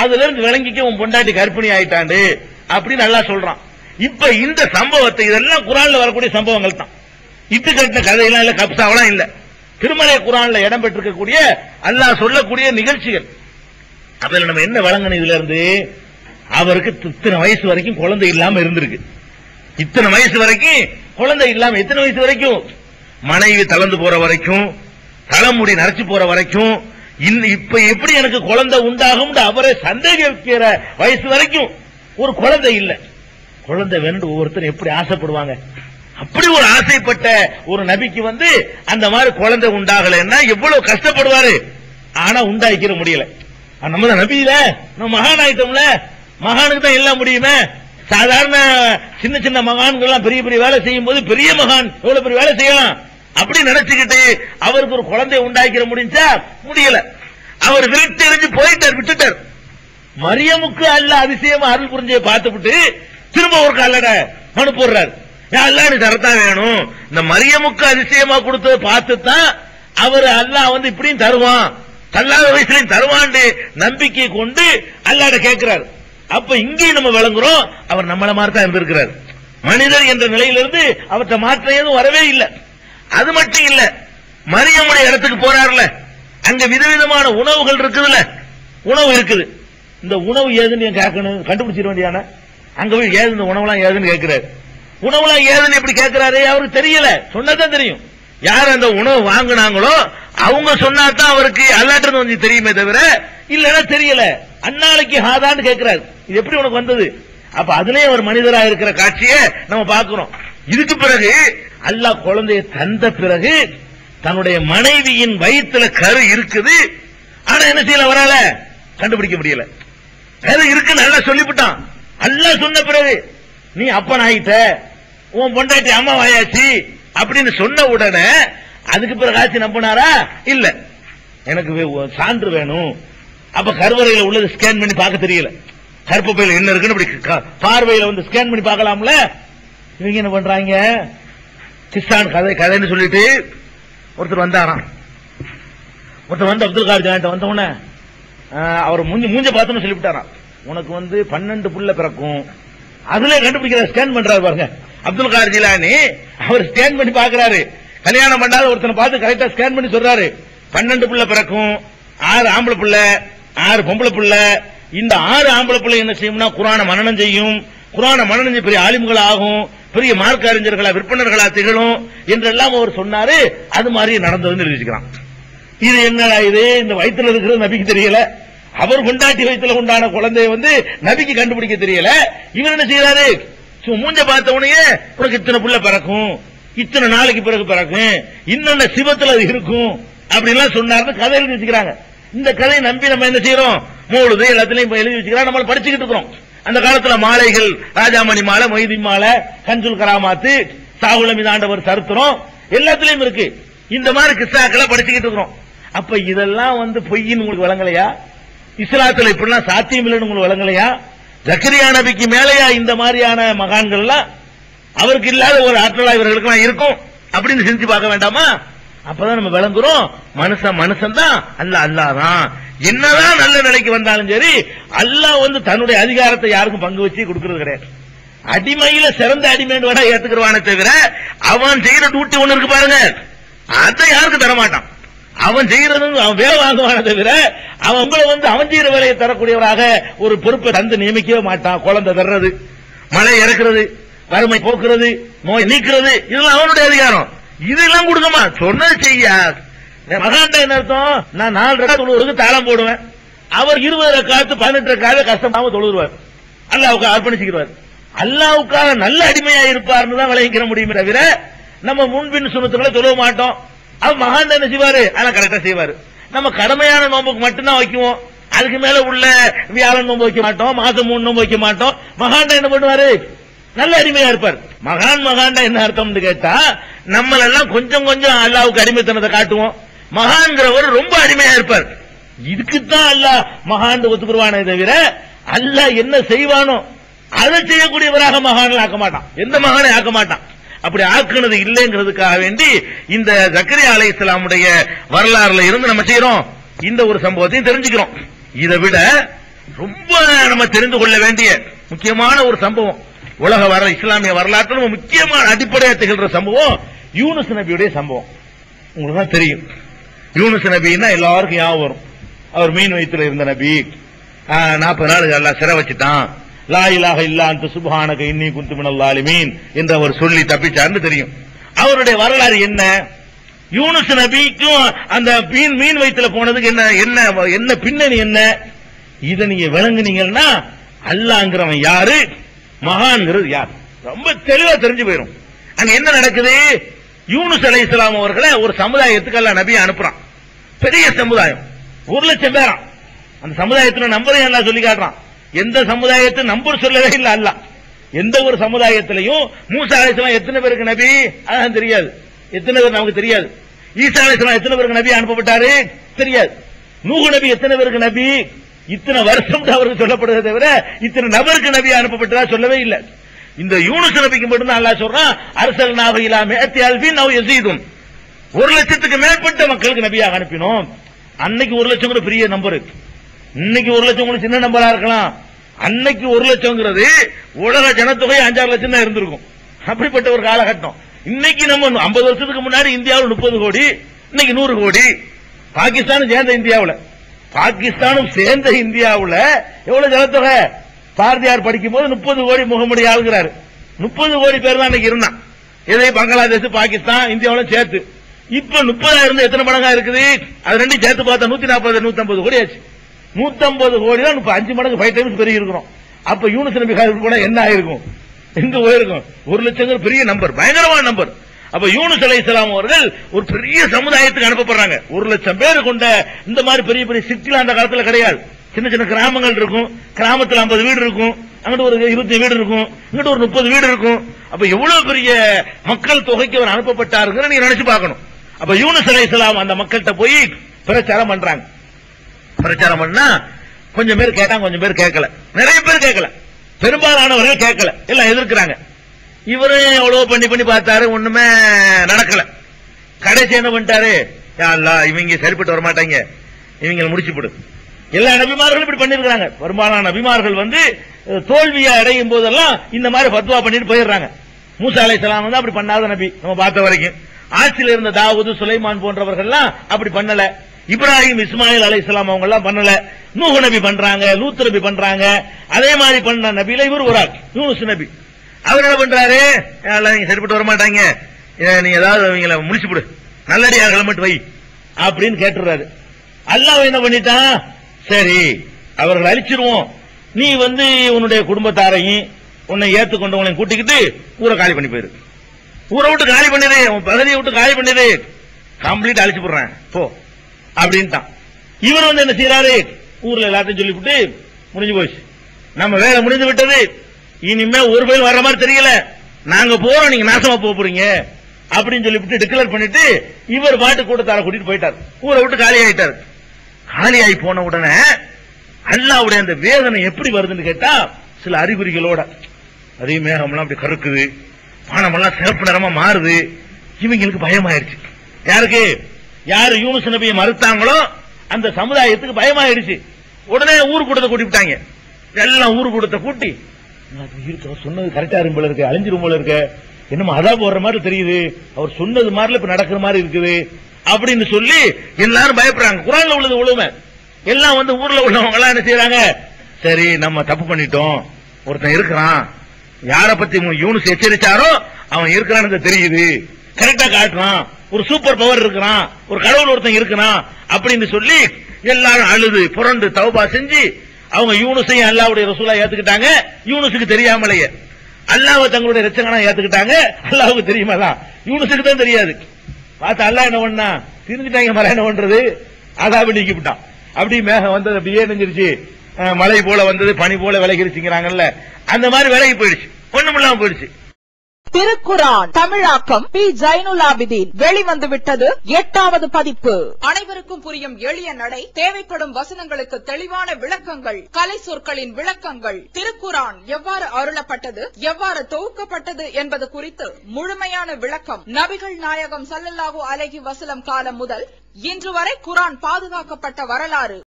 அதுல இருந்து விளங்கிக்க உன் பொண்டாட்டி கர்ப்பிணி ஆயிட்டாண்டு அப்படின்னு நல்லா சொல்றான். இப்ப இந்த சம்பவத்தை இதெல்லாம் குரான்ல வரக்கூடிய சம்பவங்கள் தான். இட்டு கட்டின கதையெல்லாம் இல்ல கப்சாவெல்லாம் இல்ல. திருமலை குரான்ல இடம் பெற்றிருக்கக்கூடிய அல்லாஹ் சொல்லக்கூடிய நிகழ்ச்சிகள். அதுல நம்ம என்ன வழங்கணும் இதுல இருந்து? அவருக்கு இத்தனை வயசு வரைக்கும் குழந்தை இல்லாம இருந்திருக்கு. இத்தனை வயசு வரைக்கும் குழந்தை இல்லாம எத்தனை வயசு வரைக்கும்? மனைவி தளர்ந்து போற வரைக்கும் தலைமுடி நரைச்சு போற வரைக்கும் இப்ப எப்படி எனக்கு குழந்தை உண்டாகும் அவரை சந்தேகிக்கிற வயசு வரைக்கும் ஒரு குழந்தை இல்லை. குழந்தை வேணும் ஒவ்வொருத்தரும் எப்படி ஆசைப்படுவாங்க? அப்படி ஒரு ஆசைப்பட்ட ஒரு நபிக்கு வந்து அந்த மாதிரி குழந்தை உண்டாகலைன்னா எவ்வளவு கஷ்டப்படுவாரு? ஆனா உண்டாக்கிற முடியல. நம்ம தான் நபியில நம்ம மகான் ஆயிட்டோம்ல மகானுக்கு தான் எல்லாம் முடியுமே. சாதாரண சின்ன சின்ன மகான்கள் எல்லாம் பெரிய பெரிய வேலை செய்யும் போது பெரிய மகான் எவ்வளவு பெரிய வேலை செய்யலாம்? அப்படி நினைச்சுக்கிட்டு அவருக்கு ஒரு குழந்தை உண்டாக்கிற முடிஞ்சா? முடியல. அவர் விரட்டு எறிஞ்சு போயிட்டார் விட்டுட்டார். மரியமுக்கு அல்ல அதிசயமா அருள் புரிஞ்சை பார்த்துவிட்டு திரும்ப ஒரு கல்லட மனு போடுறாரு. அல்ல தரத்தான் வேணும். இந்த மரியமுக்கு அதிசயமா கொடுத்ததை பார்த்து தான் அவர் அல்லாஹ் வந்து இப்படியும் தருவான். தள்ளாத வயசுலையும் தருவான்னு நம்பிக்கை கொண்டு அல்லாட கேட்கிறார். அப்ப இங்கேயும் நம்ம விளங்குறோம். அவர் நம்மள மாதிரி தான் இருந்திருக்கிறார். மனிதர் என்ற நிலையிலிருந்து அவற்றை மாற்ற எதுவும் வரவே இல்லை. அது மட்டும் இல்ல மரியமுடைய இடத்துக்கு போறாருல அங்க விதவிதமான உணவுகள் இருக்குதுல்ல உணவு இருக்குது. இந்த உணவு ஏதுன்னு ஏன் கேட்கணும்? கண்டுபிடிச்சிட வேண்டியான அங்க போய் ஏது இந்த உணவுலாம் ஏதுன்னு கேட்கிறாரு. உணவுலாம் ஏதுன்னு எப்படி கேட்கிறாரு? அவருக்கு தெரியல. சொன்னதான் தெரியும். யார் அந்த உணவு வாங்கினாங்களோ அவங்க சொன்னா தான் அவருக்கு அல்லாட்டு வந்து தெரியுமே தவிர இல்லன்னா தெரியல. அன்னாளைக்கு ஹாதான்னு கேட்கிறாரு. இது எப்படி உனக்கு வந்தது? அப்ப அதுலயே ஒரு மனிதரா இருக்கிற காட்சியை நம்ம பாக்குறோம் இதுக்கு பிறகு அல்லாஹ் குழந்தையை தந்த பிறகு தன்னுடைய மனைவியின் வயிற்றுல கரு இருக்குது. ஆனா என்ன செய்யல வரால கண்டுபிடிக்க முடியல. கரு இருக்கு நல்லா சொல்லிவிட்டான். அல்லாஹ் சொன்ன பிறகு நீ அப்பன் ஆயிட்ட உன் பொண்டாட்டி அம்மா வாயாச்சு அப்படின்னு சொன்ன உடனே அதுக்கு பிறகு ஆச்சு நம்பினாரா? இல்ல. எனக்கு சான்று வேணும். அப்ப கருவறையில உள்ளது ஸ்கேன் பண்ணி பார்க்க தெரியல. கருப்பப்பையில என்ன இருக்குன்னு இப்படி பார்வையில வந்து ஸ்கேன் பண்ணி பார்க்கலாம்ல? இவங்க என்ன பண்றாங்க? கிஸ்தான் கதை கதைன்னு சொல்லிட்டு ஒருத்தர் வந்தாராம். ஒருத்தர் வந்து அப்துல் கார் ஜான்ட்ட வந்த உடனே அவர் மூஞ்சி மூஞ்ச பார்த்துன்னு சொல்லிவிட்டாராம். உனக்கு வந்து பன்னெண்டு புள்ள பிறக்கும். அதுல கண்டுபிடிக்கிற ஸ்கேன் பண்றாரு பாருங்க. அப்துல் கார் ஜிலானி அவர் ஸ்கேன் பண்ணி பாக்குறாரு கல்யாணம் பண்ணாத ஒருத்தனை பார்த்து கரெக்டா ஸ்கேன் பண்ணி சொல்றாரு. பன்னெண்டு புள்ள பிறக்கும் ஆறு ஆம்பளை புள்ள ஆறு பொம்பளை புள்ள இந்த ஆறு ஆம்பளை புள்ள என்ன செய்யும்னா குரான மனநம் செய்யும். குரான மனனம் பெரிய ஆலிமுகள் ஆகும் பெரிய மார்க்க அறிஞர்களா விற்பனர்களா திகழும் என்றெல்லாம் அவர் சொன்னாரு. அது மாதிரி நடந்ததுன்னு எழுதி இது என்னடா இது? இந்த வயிற்றுல இருக்கிறது நபிக்கு தெரியல. அவர் கொண்டாட்டி வயிற்றுல உண்டான குழந்தைய வந்து நபிக்கு கண்டுபிடிக்க தெரியல. இவர் என்ன செய்யறாரு மூஞ்ச பார்த்த உடனே உனக்கு இத்தனை புள்ள பிறக்கும். இத்தனை நாளைக்கு பிறகு பிறக்கும். இன்னொன்னு சிவத்துல அது இருக்கும். அப்படின்லாம் சொன்னார்னு கதை எழுதி வச்சுக்கிறாங்க. இந்த கதையை நம்பி நம்ம என்ன செய்யறோம்? மூழுது எல்லாத்திலையும் எழுதி வச்சுக்கிறோம் நம்ம படிச்சுக்கிட்டு இருக்கிறோம். அந்த காலத்துல மாலைகள் ராஜாமணி மாலை மொய்தி மாலை கஞ்சுல் கராமாத்து சாகுல மீதாண்டவர் சருத்திரம் எல்லாத்துலயும் இருக்கு. இந்த மாதிரி கிஸ்ஸாக்களை படிச்சுக்கிட்டு இருக்கிறோம். அப்ப இதெல்லாம் வந்து பொய்ன்னு உங்களுக்கு வழங்கலையா இஸ்லாத்துல இப்படிலாம் சாத்தியம் இல்லைன்னு உங்களுக்கு வழங்கலையா ஜக்கரியா நபிக்கு மேலேயா இந்த மாதிரியான மகான்கள் எல்லாம் அவருக்கு இல்லாத ஒரு ஆற்றலா இவர்களுக்கு இருக்கும் அப்படின்னு செஞ்சு பார்க்க வேண்டாமா? அப்பதான் நம்ம விளங்குறோம். மனுஷன் மனுஷன் தான் அல்ல அல்லாதான் என்னதான் நல்ல நிலைக்கு வந்தாலும் சரி அல்லாஹ் வந்து தன்னுடைய அதிகாரத்தை யாருக்கும் பங்கு வச்சு கொடுக்கறது கிடையாது. அடிமையில சிறந்த அடிமைன்னு வேணா ஏத்துக்கிறவானே தவிர அவன் செய்யற டியூட்டி ஒண்ணு இருக்கு பாருங்க. அதை யாருக்கும் தர மாட்டான் அவன் செய்யறது அவன் வேலை வாங்குவானே தவிர அவன் உங்களை வந்து அவன் செய்யற வேலையை தரக்கூடியவராக ஒரு பொறுப்பை தந்து நியமிக்கவே மாட்டான். குழந்தை தர்றது மழை இறக்குறது வறுமை போக்குறது நோய் நீக்கிறது இதெல்லாம் அவனுடைய அதிகாரம். இதெல்லாம் கொடுக்கமா? சொன்னது செய்ய. மகாண்ட என்ன அர்த்தம்? நான் நாலு ரக்கா தொழுவருக்கு தாளம் போடுவேன். அவர் இருபது ரக்காத்து பதினெட்டு ரக்காத கஷ்டமாம தொழுவார் அல்லாவுக்கு அர்ப்பணிச்சுக்கிறார் அல்லாவுக்காக நல்ல அடிமையா இருப்பார்னு தான் விளைவிக்கிற முடியுமே தவிர நம்ம முன்பின் சுனத்துக்களை தொழுவ மாட்டோம். அவர் மகாண்ட என்ன செய்வாரு? அதெல்லாம் கரெக்டா செய்வாரு. நம்ம கடமையான நோம்புக்கு மட்டும்தான் வைக்குவோம். அதுக்கு மேல உள்ள வியாழன் நோம்பு வைக்க மாட்டோம் மாசம் மூணு நோம்பு வைக்க மாட்டோம். மகாண்டா என்ன பண்ணுவாரு? நல்ல அடிமையா இருப்பார். மகான் மகாண்டா என்ன அர்த்தம்னு கேட்டா நம்மளெல்லாம் கொஞ்சம் கொஞ்சம் அல்லாவுக்கு அடிமைத்தனத்தை காட்டுவோம். மகான்கிறவர் ரொம்ப அடிமையா இருப்பார். இதுக்குத்தான் அல்லாஹ் மகான் ஒத்துக்குருவானே தவிர அல்லாஹ் என்ன செய்வானோ அதை செய்யக்கூடியவராக மகான்கள் ஆக்க மாட்டான். எந்த மகானை ஆக்க மாட்டான்? அப்படி ஆக்குனது இல்லைங்கிறதுக்காக வேண்டி இந்த ஜக்கரியா அலை இஸ்லாமுடைய வரலாறுல இருந்து நம்ம செய்யறோம் இந்த ஒரு சம்பவத்தையும் தெரிஞ்சுக்கிறோம். இதை விட ரொம்ப நம்ம தெரிந்து கொள்ள வேண்டிய முக்கியமான ஒரு சம்பவம். உலக வர இஸ்லாமிய வரலாற்று முக்கியமான அடிப்படையாக திகழ்ற சம்பவம் யூனுஸ் நபியுடைய சம்பவம். உங்களுக்கு தான் தெரியும். யூனுஸ் நபின்னா எல்லாருக்கும் ஞாபகம் வரும். அவர் மீன் வயிற்றுல இருந்த நபி. நாற்பது நாள் எல்லாம் சிறை வச்சுட்டான். லா இலாஹ இல்லா அந்த சுபஹானக இன்னி குந்துமினல் லாலிமீன் என்று அவர் சொல்லி தப்பிச்சார்னு தெரியும். அவருடைய வரலாறு என்ன? யூனுஸ் நபிக்கும் அந்த மீன் மீன் வயிற்றுல போனதுக்கு என்ன என்ன என்ன பின்னணி என்ன? இதை நீங்க விளங்குனீங்கன்னா அல்லாங்கிறவன் யாரு? மகான்கிறது யார்? ரொம்ப தெளிவா தெரிஞ்சு போயிடும் அங்க என்ன நடக்குது? யூனுஸ் அலை இஸ்லாம் அவர்களை ஒரு சமுதாயத்துக்கு அல்ல நபி அனுப்புறான். பெரிய சமுதாயம். ஒரு லட்சம் பேரா அந்த சமுதாயத்துல நம்பரையும் எல்லாம் சொல்லி காட்டுறான். எந்த சமுதாயத்தை நம்பர் சொல்லவே இல்ல அல்ல எந்த ஒரு சமுதாயத்திலையும் மூசா அலிஸ்லாம் எத்தனை பேருக்கு நபி? அதான் தெரியாது. எத்தனை பேர் நமக்கு தெரியாது. ஈசா அலிஸ்லாம் எத்தனை பேருக்கு நபி அனுப்பப்பட்டாரு? தெரியாது. நூகு நபி எத்தனை பேருக்கு நபி? இத்தனை வருஷம் அவருக்கு சொல்லப்படுறதை தவிர இத்தனை நபருக்கு நபி அனுப்பப்பட்டதா சொல்லவே இல்லை. இந்த யூனுஸ் நபிக்கு மட்டும்தான் அல்லா சொல்றான் அரசல் நாவையிலா மேத்தி அல்பின் நவ் எசீதும் ஒரு லட்சத்துக்கு மேற்பட்ட மக்களுக்கு நபியாக அனுப்பினோம். அன்னைக்கு ஒரு லட்சம் கூட பெரிய நம்பர் இன்னைக்கு ஒரு லட்சம் கூட சின்ன நம்பரா இருக்கலாம். அன்னைக்கு ஒரு லட்சம்ங்கிறது உலக ஜனத்தொகை அஞ்சாறு லட்சம் தான் இருந்திருக்கும். அப்படிப்பட்ட ஒரு காலகட்டம். இன்னைக்கு நம்ம ஐம்பது வருஷத்துக்கு முன்னாடி இந்தியாவில் முப்பது கோடி இன்னைக்கு நூறு கோடி. பாகிஸ்தானும் சேர்ந்த இந்தியாவில். பாகிஸ்தானும் சேர்ந்த இந்தியாவில் எவ்வளவு ஜனத்தொகை? பாரதியார் படிக்கும் போது முப்பது கோடி முகமுடி ஆளுகிறாரு முப்பது கோடி பேர் தான் இன்னைக்கு இருந்தான். இதே பங்களாதேஷ் பாகிஸ்தான் இந்தியாவிலும் சேர்த்து. இப்ப முப்பதாயிரம் எத்தனை மடங்கா இருக்குது? அது ரெண்டும் சேர்த்து பார்த்தா நூத்தி நாற்பது நூத்தி ஐம்பது கோடி ஆச்சு. நூத்தம்பது கோடி தான் இப்ப அஞ்சு மடங்கு ஃபைவ் டைம்ஸ் பெருகி இருக்கிறோம். அப்ப யூனிஸ் நபி கூட என்ன ஆயிருக்கும்? எங்க போயிருக்கும்? ஒரு லட்சம் பெரிய நம்பர் பயங்கரமான நம்பர் அப்ப யூனுஸ் அலை இஸ்லாம் அவர்கள் ஒரு பெரிய சமுதாயத்துக்கு அனுப்பப்படுறாங்க. ஒரு லட்சம் பேர் கொண்ட இந்த மாதிரி பெரிய பெரிய சிட்டிலாம் அந்த காலத்தில் கிடையாது. சின்ன சின்ன கிராமங்கள் இருக்கும். கிராமத்தில் ஐம்பது வீடு இருக்கும். அங்கிட்டு ஒரு இருபத்தி வீடு இருக்கும். இங்கிட்டு ஒரு முப்பது வீடு இருக்கும். அப்ப எவ்வளவு பெரிய மக்கள் தொகைக்கு அவர் அனுப்பப்பட்டாருங்கிற நீங்க நினைச்சு பார்க்கணும். அப்ப யூனிஸ் அலை இஸ்லாம் அந்த மக்கள்கிட்ட போய் பிரச்சாரம் பண்றாங்க. பிரச்சாரம் பண்ணா கொஞ்சம் பேர் கேட்டாங்க கொஞ்சம் பேர் கேட்கல. நிறைய பேர் கேட்கல. பெரும்பாலானவர்கள் கேட்கல. எல்லாம் எதிர்க்கிறாங்க. இவரும் எவ்வளவு பண்ணி பண்ணி பார்த்தாரு ஒண்ணுமே நடக்கல. கடைசி என்ன பண்ணிட்டாரு? யா இவங்க சரிப்பட்டு வர மாட்டாங்க இவங்களை முடிச்சு போடு. எல்லா நபிமார்களும் இப்படி பண்ணிருக்காங்க பெரும்பாலான நபிமார்கள் வந்து அஹ், தோல்வியை அடையும் போதெல்லாம் இந்த மாதிரி பத்வா பண்ணிட்டு போயிடுறாங்க. மூசா அலைஹிஸ்ஸலாம் வந்து அப்படி பண்ணாத நபி நம்ம பார்த்த வரைக்கும். ஆட்சியில் இருந்த தாவூது சுலைமான் போன்றவர்கள்லாம் அப்படி பண்ணல. இப்ராஹிம் இஸ்மாயில் அலைஹிஸ்ஸலாம் அவங்க எல்லாம் பண்ணல. நூஹு நபி பண்றாங்க லூத் நபி பண்றாங்க. அதே மாதிரி பண்ண நபியில இவர் ஒரு ஆள் யூனுஸ் நபி. அவர் என்ன பண்றாரு? நீங்க சரிப்பட்டு வர மாட்டாங்க நீ ஏதாவது அவங்கள முடிச்சு விடு நல்லடியார்களை மட்டும் வை. அப்படின்னு கேட்டுறாரு அல்லாஹ் என்ன பண்ணிட்டான்? சரி அவர்களை அழிச்சிருவோம். நீ வந்து உன்னுடைய குடும்பத்தாரையும் உன்னை ஏத்துக்கொண்டவங்களையும் கூட்டிக்கிட்டு ஊரை காலி பண்ணி போயிரு. ஊரை விட்டு காலி பண்ணிடு உன் பகுதியை விட்டு காலி பண்ணிடு. கம்ப்ளீட் அழிச்சு போடுறேன். போ. அப்படின்ட்டான். இவர் வந்து என்ன செய்யறாரு ஊர்ல எல்லாத்தையும் சொல்லிவிட்டு முடிஞ்சு போச்சு. நம்ம வேலை முடிந்து விட்டது. இனிமே ஒரு பேர் வர்ற மாதிரி தெரியல. நாங்க போறோம் நீங்க நாசமா போக போறீங்க. அப்படின்னு சொல்லிவிட்டு டிக்ளேர் பண்ணிட்டு இவர் பாட்டு கூட்டத்தார கூட்டிட்டு போயிட்டார். ஊரை விட்டு காலி ஆயிட்டாரு. காலியாகி ஆகி போன உடனே அல்லாவுடைய அந்த வேதனை எப்படி வருதுன்னு கேட்டா சில அறிகுறிகளோட. அதே மேகம்லாம் அப்படி கருக்குது. வானமெல்லாம் சிறப்பு நிறமா மாறுது. இவங்களுக்கு பயமாயிருச்சு யாருக்கு? யாரு யூனுஸ் நபியை மறுத்தாங்களோ அந்த சமுதாயத்துக்கு பயமாயிருச்சு உடனே ஊர் கூட்டத்தை கூட்டி விட்டாங்க எல்லாம் ஊர் கூட்டத்தை கூட்டி சொன்னது கரெக்டா இருக்கும் போல இருக்கு அழிஞ்சிரும் போல இருக்கு. என்னமோ அதா போடுற மாதிரி தெரியுது. அவர் சொன்னது மாதிரில இப்ப நடக்கிற மாதிரி இருக்குது. அப்படின்னு சொல்லி எல்லாரும் பயப்படுறாங்க. குரான்ல உள்ளது உழுமை எல்லாம் வந்து ஊர்ல உள்ளவங்க எல்லாம் என்ன செய்யறாங்க சரி நம்ம தப்பு பண்ணிட்டோம். ஒருத்தன் இருக்கிறான். யார பத்தி யூனிஸ் எச்சரிச்சாரோ அவன் இருக்கிறான்னு தெரியுது. கரெக்டா காட்டுறான். ஒரு சூப்பர் பவர் இருக்கிறான். ஒரு கடவுள் ஒருத்தன் இருக்கிறான் அப்படின்னு சொல்லி எல்லாரும் அழுது புரண்டு தௌபா செஞ்சு அவங்க யூனுஸையும் அல்லாவுடைய ரசூலா ஏத்துக்கிட்டாங்க. யூனுஸுக்கு தெரியாமலேயே. அல்லாவை தங்களுடைய ரச்சகனா ஏத்துக்கிட்டாங்க. தெரியுமா தான் யூனுஸுக்கு தான் தெரியாது. பார்த்து அல்ல என்ன பண்ணா திரிஞ்சுட்டாங்க மழை என்ன பண்றது அதாபி நீக்கி விட்டான் அப்படி மேகம் வந்தது அப்படியே நெஞ்சிருச்சு மழை போல வந்தது பனி போல விலகிருச்சுங்கிறாங்கல்ல. அந்த மாதிரி விலகி போயிடுச்சு. ஒண்ணுமில்லாம போயிடுச்சு. திருக்குரான் தமிழாக்கம் பி. ஜைனுலாபிதீன் வெளிவந்து விட்டது எட்டாவது பதிப்பு. அனைவருக்கும் புரியும் எளிய நடை தேவைப்படும் வசனங்களுக்கு தெளிவான விளக்கங்கள் கலை சொற்களின் விளக்கங்கள். திருக்குரான் எவ்வாறு அருளப்பட்டது எவ்வாறு தொகுக்கப்பட்டது என்பது குறித்து முழுமையான விளக்கம். நபிகள் நாயகம் சல்லல்லாஹு அலகி வசலம் காலம் முதல் இன்று வரை குரான் பாதுகாக்கப்பட்ட வரலாறு.